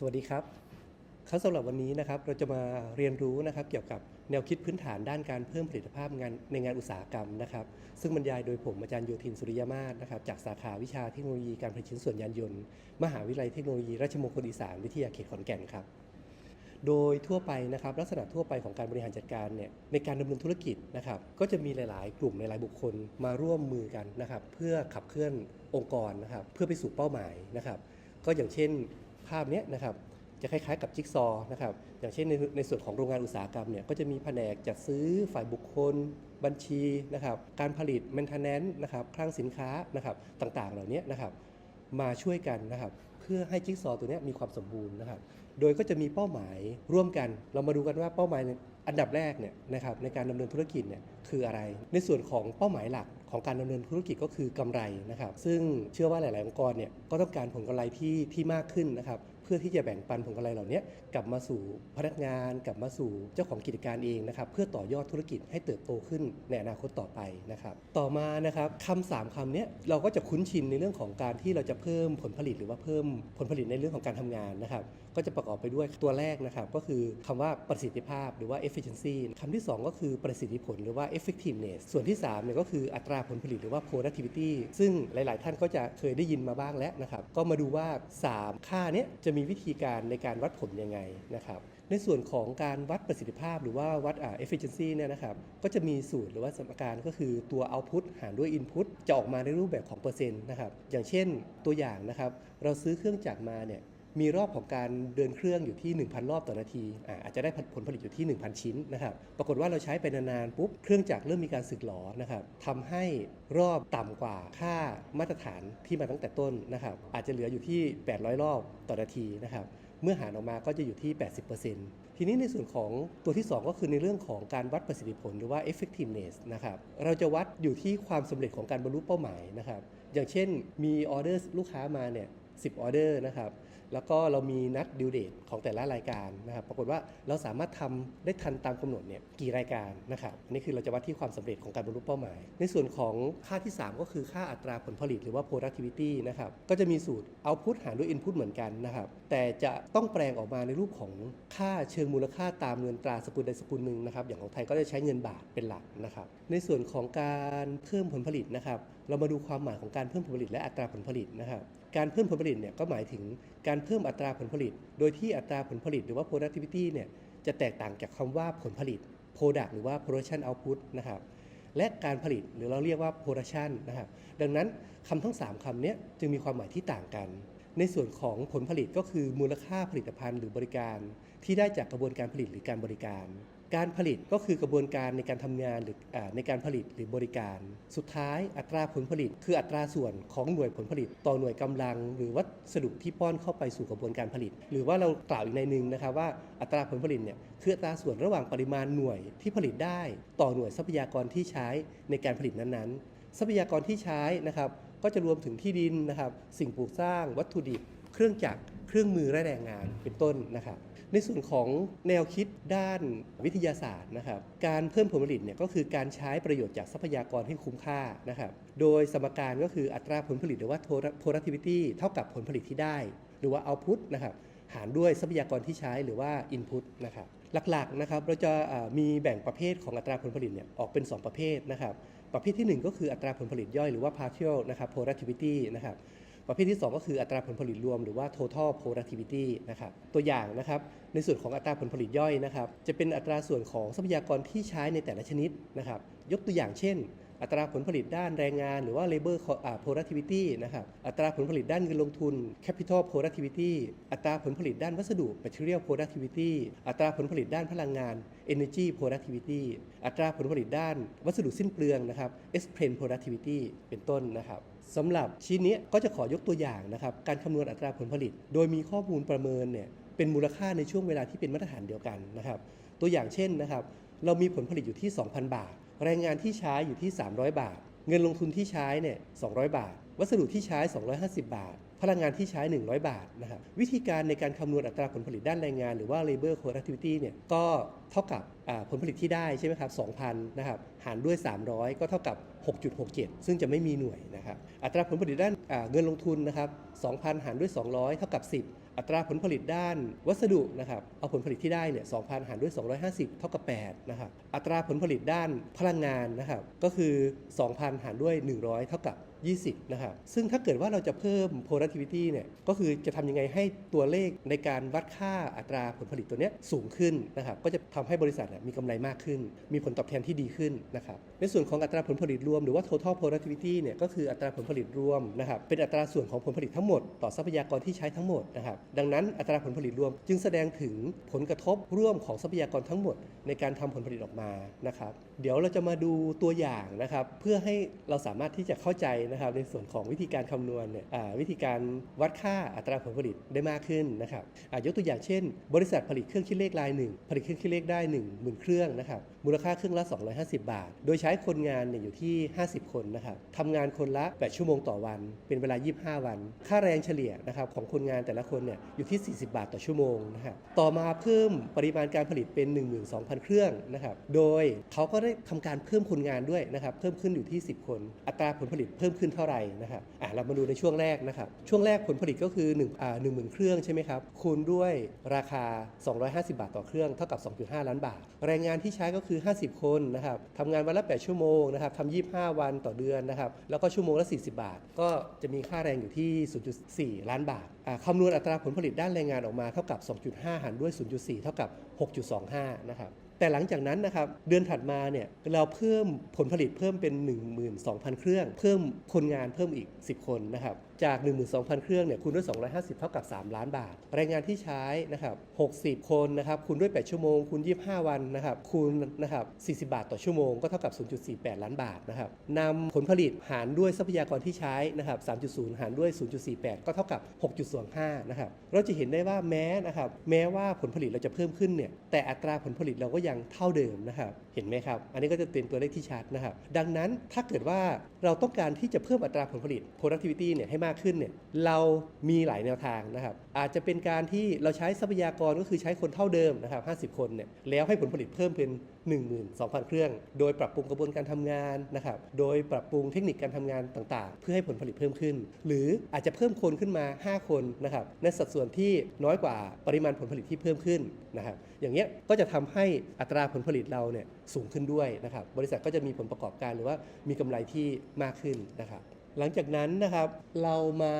สวัสดีครับครับสำหรับวันนี้นะครับเราจะมาเรียนรู้นะครับเกี่ยวกับแนวคิดพื้นฐานด้านการเพิ่มผลิตภาพงานในงานอุตสาหกรรมนะครับ ซึ่งบรรยายโดยผมอาจารย์โยธินสุริยมาศนะครับจากสาขาวิชาเทคโนโลยีการผลิตชิ้นส่วนยานยนต์ มหาวิทยาลัยเทคโนโลยีราชมงคลอีสานวิทยาเขตขอนแก่นครับ โดยทั่วไปนะครับลักษณะทั่วไปของการบริหารจัดการเนี่ยในการดำเนินธุรกิจนะครับก็จะมีหลาย ๆ กลุ่มหลาย ๆ บุคคลมาร่วมมือกันนะครับเพื่อขับเคลื่อนองค์กรนะครับเพื่อไปสู่เป้าหมายนะครับก็อย่างเช่น ภาพนี้นะครับจะคล้ายๆกับจิ๊กซอว์นะครับอย่างเช่นในในส่วนของโรงงานอุตสาหกรรมเนี่ยก็จะมีแผนกจัดซื้อฝ่ายบุคคล บัญชีนะครับการผลิต maintenance นะครับคลังสินค้านะครับต่างๆ เหล่านี้นะครับมาช่วยกันนะครับเพื่อให้จิ๊กซอว์ตัวนี้มีความสมบูรณ์นะครับโดยก็จะมีเป้าหมายร่วมกัน เรามาดูกันว่าเป้าหมายอันดับแรกเนี่ยนะครับในการดำเนินธุรกิจเนี่ยคืออะไร ในส่วนของเป้าหมายหลัก ของการดำเนินธุรกิจก็คือกำไรนะครับ ซึ่งเชื่อว่าหลาย ๆ องค์กรเนี่ยก็ต้องการผลกำไรที่ที่มากขึ้นนะครับ เพื่อที่จะแบ่งปันผลกำไรเหล่านี้กลับมาสู่พนักงานกลับมาสู่เจ้าของกิจการเองนะครับเพื่อต่อยอดธุรกิจให้เติบโตขึ้นในอนาคตต่อไปนะครับต่อมานะครับคำสามคำนี้เราก็จะคุ้นชินในเรื่องของการที่เราจะเพิ่มผลผลิตหรือว่าเพิ่มผลผลิตในเรื่องของการทำงานนะครับก็จะประกอบไปด้วยตัวแรกนะครับก็คือคำว่าประสิทธิภาพหรือว่า efficiency คำที่สองก็คือประสิทธิผลหรือว่า effectiveness ส่วนที่สามเนี่ยก็คืออัตราผลผลิตหรือว่า productivity ซึ่งหลาย ๆ ท่านก็จะเคยได้ยินมาบ้างแล้วนะครับก็มาดูว่า 3 ค่านี้จะมีวิธีการในการวัดผลยังไงนะครับ ในส่วนของการวัดประสิทธิภาพหรือว่าวัดอ่า efficiency เนี่ยนะครับ ก็จะมีสูตรหรือว่าสมการก็คือตัว output หารด้วย input จะออกมาในรูปแบบของเปอร์เซ็นต์นะครับ อย่างเช่นตัวอย่างนะครับ เราซื้อเครื่องจักรมาเนี่ย มีรอบของการเดินเครื่องอยู่ที่ 1,000 รอบต่อนาทีอาจจะได้ผลผลิตอยู่ที่ 1,000 ชิ้นนะครับปรากฏว่าเราใช้ไปนานๆปุ๊บเครื่องจักรเริ่มมีการสึกหรอนะครับทำให้รอบต่ำกว่าค่ามาตรฐานที่มาตั้งแต่ต้นนะครับอาจจะเหลืออยู่ที่ 800 รอบต่อนาทีนะครับเมื่อหารออกมาก็จะอยู่ที่ 80%ทีนี้ในส่วนของตัวที่ 2 ก็คือในเรื่องของการวัดประสิทธิผลหรือว่า effectiveness นะครับเราจะวัดอยู่ที่ความสำเร็จของการบรรลุเป้าหมายนะครับอย่างเช่นมีออเดอร์ลูกค้ามาเนี่ย10ออเดอร์นะครับ แล้วก็เรามีนัดดิวเดตของแต่ละรายการนะครับ ปรากฏว่าเราสามารถทำได้ทันตามกำหนดเนี่ยกี่รายการนะครับอันนี้คือเราจะวัดที่ความสำเร็จของการบรรลุเป้าหมาย ในส่วนของค่าที่ 3 ก็คือค่าอัตราผลผลิตหรือว่า productivity นะครับ ก็จะมีสูตร output หารด้วย input เหมือนกันนะครับ แต่จะต้องแปลงออกมาในรูปของค่าเชิงมูลค่าตามเงินตราสกุลใดสกุลหนึ่งนะครับ อย่างของไทยก็จะใช้เงินบาทเป็นหลักนะครับ ในส่วนของการเพิ่มผลผลิตนะครับ เรามาดูความหมายของการเพิ่มผลผลิตและอัตราผลผลิตนะครับ การเพิ่มผลผลิตเนี่ยก็หมายถึงการเพิ่มอัตราผลผลิต โดยที่อัตราผลผลิตหรือว่า productivity เนี่ยจะแตกต่างจากคำว่าผลผลิต product หรือว่า production output นะครับ และการผลิตหรือเราเรียกว่า production นะครับ ดังนั้นคำทั้ง 3คำเนี้ยจึงมีความหมายที่ต่างกัน ในส่วนของผลผลิตก็คือมูลค่าผลิตภัณฑ์หรือบริการ ที่ได้จากกระบวนการผลิตหรือการบริการ การผลิตก็คือกระบวนการในการทำงานหรืออในการผลิตหรือบริการ สุดท้ายอัตราผลผลิต คืออัตราส่วนของหน่วยผลผลิต ต่อหน่วยกำลัง หรือวัสดุที่ป้อนเข้าไปสู่กระบวนการผลิต หรือว่าเรากล่าวอีกในหนึ่งนะครับว่าอัตราผลผลิตเนี่ยคืออัตราส่วนระหว่างปริมาณหน่วยที่ผลิตได้ ต่อหน่วยทรัพยากรที่ใช้ในการผลิตนั้นๆ ทรัพยากรที่ใช้นะครับก็จะรวมถึงที่ดินนะครับสิ่งปลูกสร้าง วัตถุดิบ เครื่องจักรเครื่องมือและแรงงานเป็นต้นนะครับ ในส่วนของแนวคิดด้านวิทยาศาสตร์นะครับ การเพิ่มผลผลิตเนี่ยก็คือการใช้ประโยชน์จากทรัพยากรให้คุ้มค่านะครับ โดยสมการก็คืออัตราผลผลิตหรือว่า productivity เท่ากับผลผลิตที่ได้ หรือว่า output นะครับหารด้วยทรัพยากรที่ใช้หรือว่า input นะครับหลักๆนะครับเราจะมีแบ่งประเภทของอัตราผลผลิตเนี่ยออกเป็น 2 ประเภทนะครับประเภททีหนึ่1 ก็คืออัตราผลผลิตย่อยหรือว่า partial นะครับ productivity นะครับ ประเภทที่ 2 ก็คืออัตราผลผลิตรวมหรือว่า total productivity นะครับตัวอย่างนะครับในส่วนของอัตราผลผลิตย่อยนะครับจะเป็นอัตราส่วนของทรัพยากรที่ใช้ในแต่ละชนิดนะครับยกตัวอย่างเช่น อัตราผลผลิตด้านแรงงานหรือว่า labor productivity นะครับอัตราผลผลิตด้านเงินลงทุน capital productivity อัตราผลผลิตด้านวัสดุ material productivity อัตราผลผลิตด้านพลังงาน energy productivity อัตราผลผลิตด้านวัสดุสิ้นเปลืองนะครับ expense productivity เป็นต้นนะครับ สำหรับชิ้นนี้ก็จะขอยกตัวอย่างนะครับการคำนวณอัตราผลผลิต โดยมีข้อมูลประเมินเนี่ยเป็นมูลค่าในช่วงเวลาที่เป็นมาตรฐานเดียวกันนะครับ ตัวอย่างเช่นนะครับ เรามีผลผลิตอยู่ที่ 2,000 บาท แรงงานที่ใช้อยู่ที่ 300 บาท เงินลงทุนที่ใช้เนี่ย200 บาท วัสดุที่ใช้ 250 บาท พลังงานที่ใช้ 100 บาทนะครับวิธีการในการคำนวณอัตราผลผลิตด้านแรงงาน หรือว่า labor productivity เนี่ยก็เท่ากับผลผลิตที่ได้ใช่ไหมครับ2,000นะครับหารด้วย 300 ก็เท่ากับ 6.67 ซึ่งจะไม่มีหน่วยนะครับอัตราผลผลิตด้านเงินลงทุนนะครับ2,000 หารด้วย 200 เท่ากับ 10อัตราผลผลิตด้านวัสดุนะครับ เอาผลผลิตที่ได้เนี่ย 2,000 หารด้วย 250 เท่ากับ 8 นะครับ อัตราผลผลิตด้านพลังงานนะครับ ก็คือ 2,000 หารด้วย 100 เท่ากับ 20 นะครับ ซึ่งถ้าเกิดว่าเราจะเพิ่ม productivity เนี่ย ก็คือจะทำยังไงให้ตัวเลขในการวัดค่าอัตราผลผลิตตัวนี้สูงขึ้นนะครับ ก็จะทำให้บริษัทมีกำไรมากขึ้น มีผลตอบแทนที่ดีขึ้นนะครับ ในส่วนของอัตราผลผลิตรวมหรือว่า total productivity เนี่ยก็คืออัตราผลผลิตรวมนะครับ เป็นอัตราส่วนของผลผลิตทั้งหมดต่อทรัพยากรที่ใช้ทั้งหมดนะครับ ดังนั้นอัตราผลผลิตรวมจึงแสดงถึงผลกระทบร่วมของทรัพยากรทั้งหมด ในการทำผลผลิตออกมานะครับเดี๋ยวเราจะมาดูตัวอย่างนะครับ เพื่อให้เราสามารถที่จะเข้าใจนะครับ ในส่วนของวิธีการคำนวณเนี่ยวิธีการวัดค่าอัตราผลผลิตได้มากขึ้นนะครับยกตัวอย่างเช่น บริษัทผลิตเครื่องคิดเลขรายหนึ่งผลิตเครื่องคิดเลขได้1 0,000 เครื่องนะครับมูลค่าเครื่องละ 250 บาท โดยใช้คนงานเนี่ยอยู่ที่ 50 คนนะครับทำงานคนละ 8 ชั่วโมงต่อวัน เป็นเวลา 25 วัน ค่าแรงเฉลี่ยนะครับของคนงานแต่ละคนเนี่ยอยู่ที่ 40 บาทต่อชั่วโมงนะครับต่อมาเพิ่มปริมาณการผลิตเป็น 12,000 เครื่องนะครับโดยเขาก็ได้ทำการเพิ่มคนงานด้วยนะครับเพิ่มขึ้นอยู่ที่ 10 คน อัตราผลผลิตเพิ่มขึ้นเท่าไหร่นะครับอะเรามาดูในช่วงแรกนะครับช่วงแรกผลผลิตก็คือ1อ่า10,000เครื่องใช่ไหมครับคูณด้วยราคา 250 บาทต่อเครื่องเท่ากับ 2.5 ล้านบาท แรงงานที่ใช้ก็คือ 50 คนนะครับทำงานวันละ 8 ชั่วโมงนะครับทำ25 วันต่อเดือนนะครับแล้วก็ชั่วโมงละ 40 บาท ก็จะมีค่าแรงอยู่ที่ 0.4 ล้านบาทอ่าคำนวณอัตราผลผลิตด้านแรงงานออกมาเท่ากับ 2.5 หารด้วย 0.4 เท่ากับ 6.25 นะครับ แต่หลังจากนั้นนะครับเดือนถัดมาเนี่ยเราเพิ่มผลผลิตเพิ่มเป็น 12,000 เครื่อง เพิ่มคนงานเพิ่มอีก 10 คนนะครับ จาก 12,000 เครื่องเนี่ยคูณด้วย 250 เท่ากับ 3 ล้านบาท แรงงานที่ใช้นะครับ 60 คนนะครับคูณด้วย 8 ชั่วโมงคูณ 25 วันนะครับคูณนะครับ 40 บาทต่อชั่วโมงก็เท่ากับ 0.48 ล้านบาทนะครับนำผลผลิตหารด้วยทรัพยากรที่ใช้นะครับ 3.0 หารด้วย 0.48 ก็เท่ากับ 6.25 นะครับ เราจะเห็นได้ว่าแม้นะครับแม้ว่าผลผลิตเราจะเพิ่มขึ้นเนี่ยแต่อัตราผลผลิตเราก็ยังเท่าเดิมนะครับเห็นไหมครับ อันนี้ก็จะเป็นตัวเลขที่ชัดนะครับ ดังนั้นถ้าเกิดว่าเราต้องการที่จะเพิ่มอัตราผลผลิต productivity เนี่ยให้มากขึ้นเนี่ยเรามีหลายแนวทางนะครับอาจจะเป็นการที่เราใช้ทรัพยากรก็คือใช้คนเท่าเดิมนะครับ50 คนเนี่ยแล้วให้ผลผลิตเพิ่มเป็น 12,000 เครื่อง โดยปรับปรุงกระบวนการทำงานนะครับโดยปรับปรุงเทคนิคการทำงานต่างๆ เพื่อให้ผลผลิตเพิ่มขึ้น หรืออาจจะเพิ่มคนขึ้นมา 5 คนนะครับในสัดส่วนที่น้อยกว่าปริมาณผลผลิตที่เพิ่มขึ้นนะครับอย่างเงี้ยก็จะทำให้อัตราผลผลิตเราเนี่ยสูงขึ้นด้วยนะครับบริษัทก็จะมีผลประกอบการหรือว่ามีกำไรที่มากขึ้นนะครับ หลังจากนั้นนะครับเรามา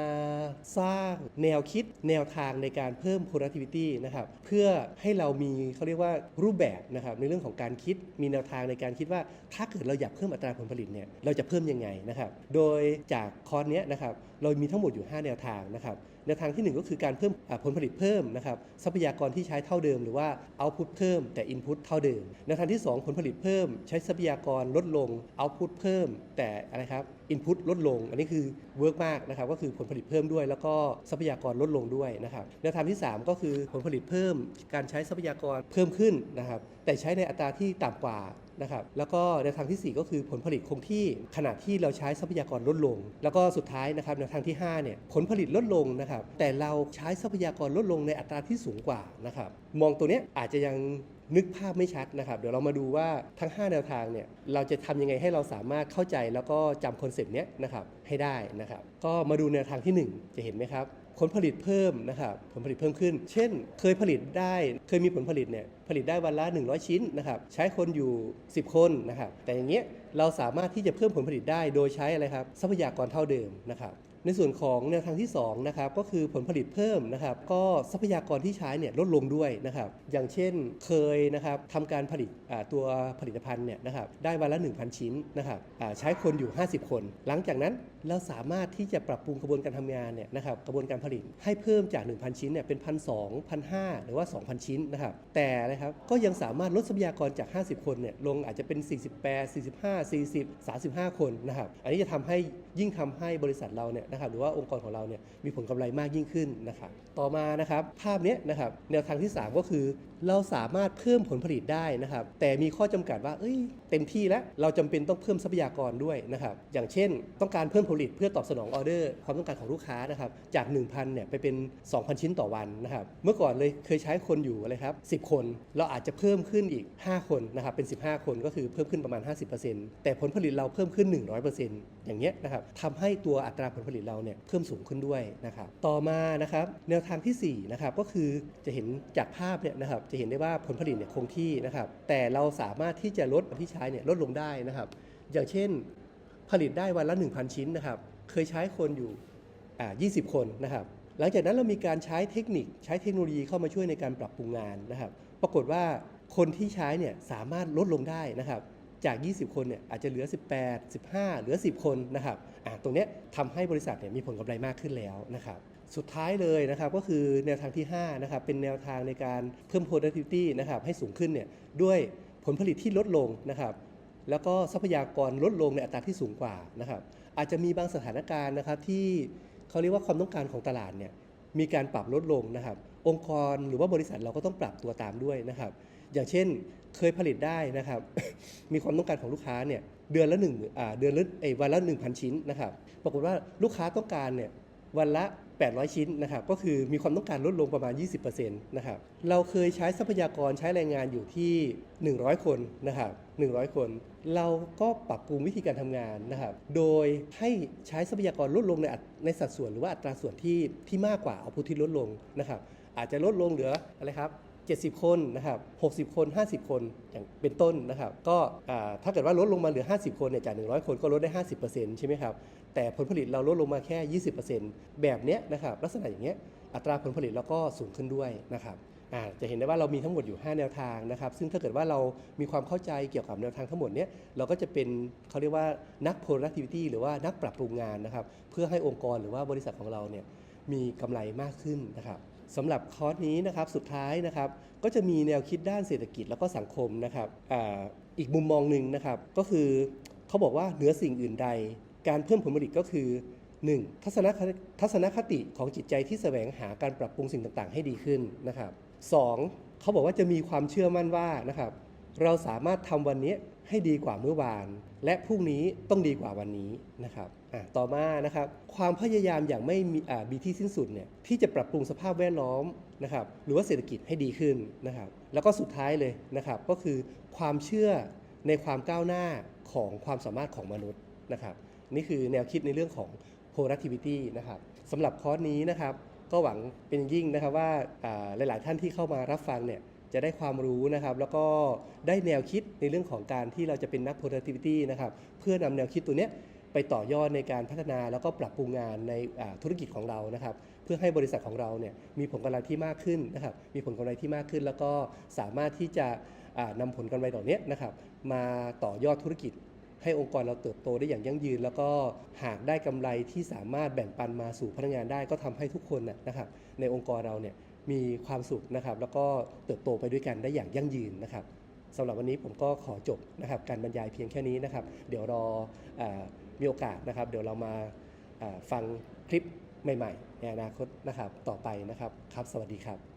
สร้างแนวคิดแนวทางในการเพิ่ม productivity นะครับเพื่อให้เรามีเขาเรียกว่ารูปแบบนะครับในเรื่องของการคิดมีแนวทางในการคิดว่า ถ้าเกิดเราอยากเพิ่มอัตราผลผลิตเนี่ยเราจะเพิ่มยังไงนะครับโดยจากคอร์สเนี้ยนะครับเรามีทั้งหมดอยู่ 5 แนวทางนะครับ แนวทางที่ 1 ก็คือการเพิ่มผลผลิตเพิ่มนะครับทรัพยากรที่ใช้เท่าเดิม หรือว่า output เพิ่มแต่ input เท่าเดิมแนวทางที่ 2 ผลผลิตเพิ่ม ใช้ทรัพยากรลดลง output เพิ่ม แต่อะไรครับ input ลดลง อันนี้คือ work มากนะครับก็คือผลผลิตเพิ่มด้วย แล้วก็ทรัพยากรลดลงด้วยนะครับแนวทางที่ 3 ก็คือผลผลิตเพิ่ม การใช้ทรัพยากรเพิ่มขึ้นนะครับแต่ใช้ในอัตราที่ต่ำกว่า นะครับแล้วก็แนวทางที่ 4 ก็คือผลผลิตคงที่ขณะที่เราใช้ทรัพยากรลดลง แล้วก็สุดท้ายนะครับแนวทางที่5เนี่ยผลผลิตลดลงนะครับแต่เราใช้ทรัพยากรลดลงในอัตราที่สูงกว่านะครับมองตัวเนี้ยอาจจะยังนึกภาพไม่ชัดนะครับ เดี๋ยวเรามาดูว่าทั้ง 5 แนวทางเนี่ยเราจะทำยังไงให้เราสามารถเข้าใจแล้วก็จำคอนเซปต์เนี้ยนะครับให้ได้นะครับ ก็มาดูแนวทางทีหนึ่1 จะเห็นไหมครับ ผลผลิตเพิ่มนะครับผลผลิตเพิ่มขึ้น เช่น เคยผลิตได้เคยมีผลผลิตเนี่ยผลิตได้วันละ 100 ชิ้นนะครับใช้คนอยู่ 10 คนนะครับแต่อย่างเงี้ยเราสามารถที่จะเพิ่มผลผลิตได้โดยใช้อะไรครับทรัพยากรเท่าเดิมนะครับ ในส่วนของแนวทางที่2นะครับก็คือผลผลิตเพิ่มนะครับก็ทรัพยากรที่ใช้เนี่ยลดลงด้วยนะครับอย่างเช่นเคยนะครับทำการผลิตตัวผลิตภัณฑ์เนี่ยนะครับได้วันละ 1,000 ชิ้นนะครับใช้คนอยู่ 50 คน หลังจากนั้นเราสามารถที่จะปรับปรุงกระบวนการทำงานเนี่ยนะครับกระบวนการผลิตให้เพิ่มจาก 1,000 ชิ้นเนี่ยเป็น1,200 1,500หรือว่า 2,000 ชิ้นนะครับแต่นะครับก็ยังสามารถลดทรัพยากรจาก 50 คนเนี่ยลงอาจจะเป็น 48 45 40 35 คนนะครับอันนี้จะทำให้ยิ่งทำให้บริษัทเราเนี่ยนะครับหรือว่าองค์กรของเราเนี่ยมีผลกำไรมากยิ่งขึ้นนะครับต่อมานะครับภาพนี้นะครับแนวทางที่ 3 ก็คือ เราสามารถเพิ่มผลผลิตได้นะครับแต่มีข้อจำกัดว่าเอ้ยเต็มที่แล้วเราจำเป็นต้องเพิ่มทรัพยากรด้วยนะครับอย่างเช่น ต้องการเพิ่มผลผลิตเพื่อตอบสนองออเดอร์ ความต้องการของลูกค้านะครับจาก 1,000เนี่ยไปเป็น 2,000 ชิ้นต่อวันนะครับเมื่อก่อนเลยเคยใช้คนอยู่อะไรครับ 10 คน เราอาจจะเพิ่มขึ้นอีก 5 คนนะครับเป็น 15 คนก็คือเพิ่มขึ้นประมาณ 50%แต่ผลผลิตเราเพิ่มขึ้น 100%อย่างเงี้ยนะครับทำให้ตัวอัตราผลผลิตเราเนี่ยเพิ่มสูงขึ้นด้วยนะครับต่อมานะครับแนวทางที่4นะครับก็คือจะเห็นจากภาพเนี่ยนะครับจะเห็นได้ว่าผลผลิตเนี่ยคงที่นะครับแต่เราสามารถที่จะลดที่ใช้เนี่ยลดลงได้นะครับอย่างเช่นผลิตได้วันละ 1,000 ชิ้นนะครับเคยใช้คนอยู่อ่า20 คนนะครับหลังจากนั้นเรามีการใช้เทคนิคใช้เทคโนโลยีเข้ามาช่วยในการปรับปรุงงานนะครับ ปรากฏว่าคนที่ใช้เนี่ยสามารถลดลงได้นะครับ จาก 20 คนเนี่ยอาจจะเหลือ 18 15 เหลือ 10 คนนะครับอ่าตรงเนี้ยทำให้บริษัทเนี่ยมีผลกำไรมากขึ้นแล้วนะครับสุดท้ายเลยนะครับก็คือแนวทางที่5นะครับเป็นแนวทางในการเพิ่ม productivity นะครับให้สูงขึ้นเนี่ยด้วยผลผลิตที่ลดลงนะครับแล้วก็ทรัพยากรลดลงในอัตราที่สูงกว่านะครับอาจจะมีบางสถานการณ์นะครับที่เขาเรียกว่าความต้องการของตลาดเนี่ย มีการปรับลดลงนะครับ องค์กรหรือว่าบริษัทเราก็ต้องปรับตัวตามด้วยนะครับ อย่างเช่นเคยผลิตได้นะครับ มีความต้องการของลูกค้าเนี่ยเดือนละหนึ่งเดือนละไอ้วันละ 1,000 ชิ้นนะครับ ปรากฏว่าลูกค้าต้องการเนี่ยวันละ 800 ชิ้นนะครับก็คือมีความต้องการลดลงประมาณ 20%นะครับเราเคยใช้ทรัพยากรใช้แรงงานอยู่ที่ 100 คนนะครับ100 คน เราก็ปรับปรุงวิธีการทำงานนะครับ โดยให้ใช้ทรัพยากรลดลงในอัตในสัดส่วนหรือว่าอัตราส่วนที่ที่มากกว่าเอาพุที่ลดลงนะครับ อาจจะลดลงเหลืออะไรครับ70 คนนะครับ 60 คน 50 คนอย่างเป็นต้นนะครับ ก็ถ้าเกิดว่าลดลงมาเหลือ 50 คนเนี่ยจาก 100 คนก็ลดได้ 50%ใช่ไหมครับ แต่ผลผลิตเราลดลงมาแค่ 20%แบบเนี้ยนะครับลักษณะอย่างเงี้ยอัตราผลผลิตเราก็สูงขึ้นด้วยนะครับจะเห็นได้ว่าเรามีทั้งหมดอยู่ 5 แนวทางนะครับ ซึ่งถ้าเกิดว่าเรามีความเข้าใจเกี่ยวกับแนวทางทั้งหมดเนี้ยเราก็จะเป็นเขาเรียกว่านัก productivity หรือว่านักปรับปรุงงานนะครับ เพื่อให้องค์กรหรือว่าบริษัทของเราเนี่ยมีกำไรมากขึ้นนะครับสำหรับคอร์สนี้นะครับสุดท้ายนะครับก็จะมีแนวคิดด้านเศรษฐกิจแล้วก็สังคมนะครับออีกมุมมองหนึ่งนะครับ ก็คือเขาบอกว่าเหนือสิ่งอื่นใด การเพิ่มผลผลิตก็คือ 1. ทัศนคติทัศนคติของจิตใจที่แสวงหาการปรับปรุงสิ่งต่างๆ ให้ดีขึ้นนะครับ 2. เขาบอกว่าจะมีความเชื่อมั่นว่านะครับเราสามารถทำวันนี้ให้ดีกว่าเมื่อวาน และพรุ่งนี้ต้องดีกว่าวันนี้นะครับต่อมานะครับความพยายามอย่างไม่มีมีที่สิ้นสุดเนี่ยที่จะปรับปรุงสภาพแวดล้อมนะครับหรือว่าเศรษฐกิจให้ดีขึ้นนะครับแล้วก็สุดท้ายเลยนะครับก็คือความเชื่อในความก้าวหน้าของความสามารถของมนุษย์นะครับ นี่คือแนวคิดในเรื่องของ productivity นะครับสำหรับคอร์สนี้นะครับ ก็หวังเป็นยิ่งนะครับว่าหลาย ๆ ท่านที่เข้ามารับฟังเนี่ยจะได้ความรู้นะครับ แล้วก็ได้แนวคิดในเรื่องของการที่เราจะเป็นนัก productivity นะครับ เพื่อนำแนวคิดตัวเนี้ยไปต่อยอดในการพัฒนาแล้วก็ปรับปรุงงานในธุรกิจของเรานะครับ เพื่อให้บริษัทของเราเนี่ยมีผลกำไรที่มากขึ้นนะครับ มีผลกำไรที่มากขึ้น แล้วก็สามารถที่จะอ่านำผลกำไรเหล่านี้นะครับ มาต่อยอดธุรกิจ ให้องค์กรเราเติบโตได้อย่างยั่งยืน แล้วก็หากได้กำไรที่สามารถแบ่งปันมาสู่พนักงานได้ก็ทำให้ทุกคนนะนะครับในองค์กรเราเนี่ยมีความสุขนะครับแล้วก็เติบโตไปด้วยกันได้อย่างยั่งยืนนะครับสำหรับวันนี้ผมก็ขอจบนะครับการบรรยายเพียงแค่นี้นะครับ เดี๋ยวรออมีโอกาสนะครับ เดี๋ยวเรามาอ่าฟังคลิปใหม่ๆในอนาคตนะครับต่อไปนะครับครับ สวัสดีครับ